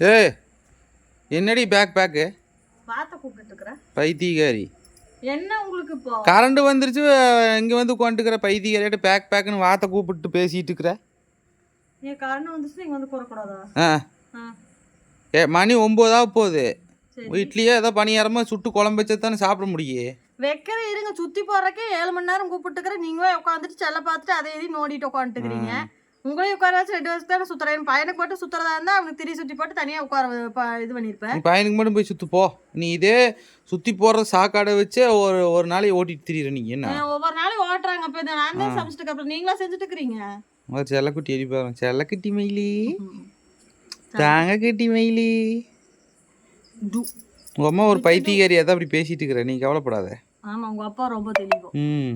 ஏய் என்னடி back bag பைத்தியக்காரி. என்ன உங்களுக்கு இப்போ? கரண்ட் வந்துருச்சு இங்கே வந்து உட்காந்துக்கிற பைத்தியக்காரியாட்டு பேக் பேக்குன்னு வார்த்தை கூப்பிட்டு பேசிட்டு இருக்கிற நீங்க கரண்ட் வந்துச்சு நீங்க வந்து ஆ. ஏ மணி ஒம்போதாக போகுது. சரி. வீட்லேயே ஏதோ பணியாரமாக சுட்டு குழம்பு வச்சா தானே சாப்பிட முடியும் வைக்கிற இருங்க சுத்தி போறக்கே ஏழு மணி நேரம் கூப்பிட்டுக்கிறேன் நீங்களே உட்காந்துட்டு செல்ல பார்த்துட்டு அதை எதையும் நோண்டிட்டு உட்காந்துட்டுக்கிறீங்க உங்களையும் உட்கார வச்சு ரெண்டு வருஷம் தானே சுத்துறேன். பையனுக்கு மட்டும் சுத்துறதா இருந்தா அவனுக்கு திரி சுத்தி போட்டு தனியா உட்கார இது பண்ணிருப்பேன். பையனுக்கு மட்டும் போய் சுத்து போ. நீ இதே சுற்றி போடுற சாக்காடை வச்சே ஒரு ஒரு நாளைக்கு ஓட்டிட்டு திரியிற நீ. என்ன? ஒவ்வொரு நாளும் ஓட்டுறாங்க அப்ப நான் தான் சமைச்சிட்டு அப்புறம் நீங்களா செஞ்சுட்டு இருக்கிறீங்க? ஒரு செல்லக்குட்டி எரி பாருங்க செல்லக்குட்டி மயிலி. தாங்க கட்டி மயிலி. உங்கள் அம்மா ஒரு பைத்தியக்காரி அதான் அப்படி பேசிட்டு இருக்கிற. நீ கவலைப்படாத. ஆமா உங்க அப்பா ரொம்ப தெளிவும். ம்.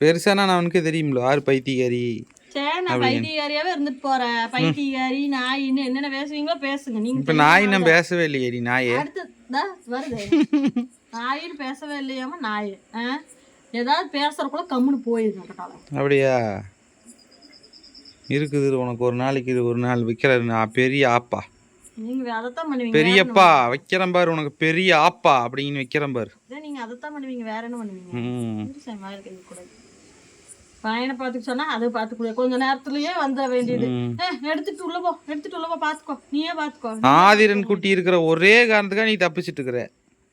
பெருசானா நான் அவனுக்கே தெரியும்ல. ஆறு பைத்தியக்காரி. சரி நான் பைத்தியக்காரியாவே இருந்துட்டு போறேன். பைத்தியக்காரி நாயின்னு என்னென்ன பேசுவீங்களோ பேசுங்க. நீங்க இப்போ நாய் நான் பேசவே இல்லையே நீ நாயே. அடுத்து தா, வருது. நாயின்னு பேசவே இல்லையாம நாய்? ஏதாவது பேசுறக்குள்ள கம்முன்னு கட்டால அப்படியா? இருக்குது இரு, உனக்கு ஒரு நாளைக்கு இது ஒரு நாள் வைக்கிற நான் பெரிய ஆப்பா. நீங்க அதைத்தான் பண்ணுவீங்க பெரியப்பா வைக்கிறேன் பாரு உனக்கு பெரிய ஆப்பா அப்படின்னு வைக்கிறேன் பாரு. நீங்க அதைத்தான் பண்ணுவீங்க வேற என்ன பண்ணுவீங்க? பையனை பார்த்துக்க சொன்னா அதை பார்த்துக்கூடாது கொஞ்ச நேரத்துலயே வந்துட வேண்டியது. எடுத்துட்டு உள்ள போ எடுத்துட்டு உள்ள போ பாத்துக்கோ நீயே பாத்துக்கோ ஆதிரன் குட்டி இருக்கிற ஒரே காரணத்துக்காக நீ தப்பிச்சிட்டு இருக்கிற.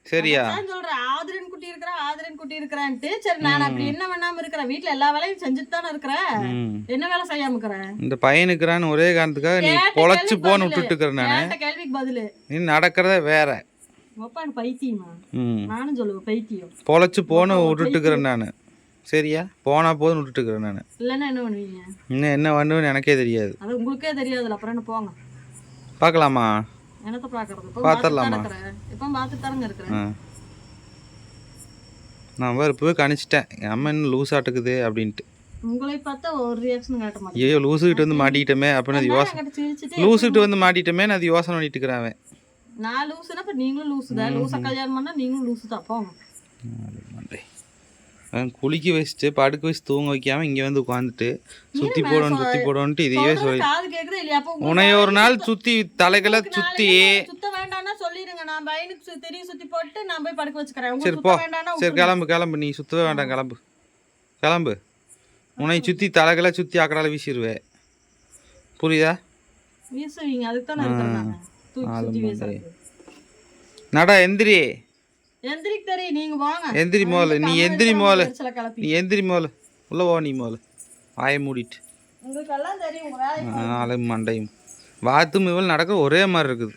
சரியா? சொல்றேன். ஆதிரன் குட்டி இருக்கிறா ஆதிரன் குட்டி இருக்கிறான்ட்டு. சரி நான் அப்படி என்ன பண்ணாம இருக்கிறேன்? வீட்டுல எல்லா வேலையும் செஞ்சுட்டு தானே இருக்கிறேன் என்ன வேலை செய்யாம இருக்கிறேன் இந்த பையனுக்குறான்னு ஒரே காரணத்துக்காக நீ பொழைச்சு போன்னு. விட்டுட்டு இருக்கிற நான். கேள்விக்கு பதிலு. நீ நடக்கிறத வேற. பைத்தியமா? நானும் சொல்லுவேன் பைத்தியம். பொழைச்சு போன்னு விட்டுட்டுக்கிறேன் நான். சரியா? போனா போதும் விட்டுட்டுக்கிறேன் நான். இல்லைன்னா என்ன பண்ணுவீங்க? இன்னும் என்ன பண்ணுவேன்னு எனக்கே தெரியாது. அது உங்களுக்கே தெரியாதுல்ல அப்புறம் என்ன போங்க. பார்க்கலாமா? என்னத்த பாத்துடலாமா? இருக்கிறேன். இப்போ பார்த்து தானங்க இருக்கிறேன். நான் வேறு இப்போவே கணிச்சிட்டேன். என் அம்மா இன்னும் லூஸ் ஆட்டுக்குது அப்படின்ட்டு. உங்களை பார்த்தா ஒரு ரியாக்ஷன் காட்ட மாட்டேன் ஐயோ லூசுக்கிட்டு வந்து மாட்டிக்கிட்டோமே அப்படின்னு அது யோசனை லூசுக்கிட்டு வந்து மாட்டிட்டோமே நான் அது யோசனை பண்ணிட்டு இருக்கிறேன் நான் லூசுனா இப்போ நீங்களும் லூசு தான் லூசா கல்யாணம் பண்ணா நீங்களும் லூசு தான் போங்க குளிக்க வச்சுட்டு படுக்க வச்சு தூங்க வைக்காம இங்கே வந்து உட்காந்துட்டு சுற்றி போடணும் சுற்றி போடணுன்ட்டு இதையே சொல்லி உன்னைய ஒரு நாள் சுற்றி தலைகளை சுற்றி சரி போ சரி கிளம்பு கிளம்பு நீ சுற்றவே வேண்டாம் கிளம்பு கிளம்பு உன்னை சுற்றி தலைகளை சுற்றி ஆக்கடால வீசிடுவேன் புரியுதா நடா எந்திரி நீங்க வாங்க. எந்திரி மோல நீ எந்திரி மோல நீ எந்திரி மோல உள்ள போ நீ மோல வாயை மூடிட்டு. உங்களுக்கு எல்லாம் தெரியும் உங்க வேலை ஆளும் மண்டையும். வாத்தும் இவள் நடக்க ஒரே மாதிரி இருக்குது.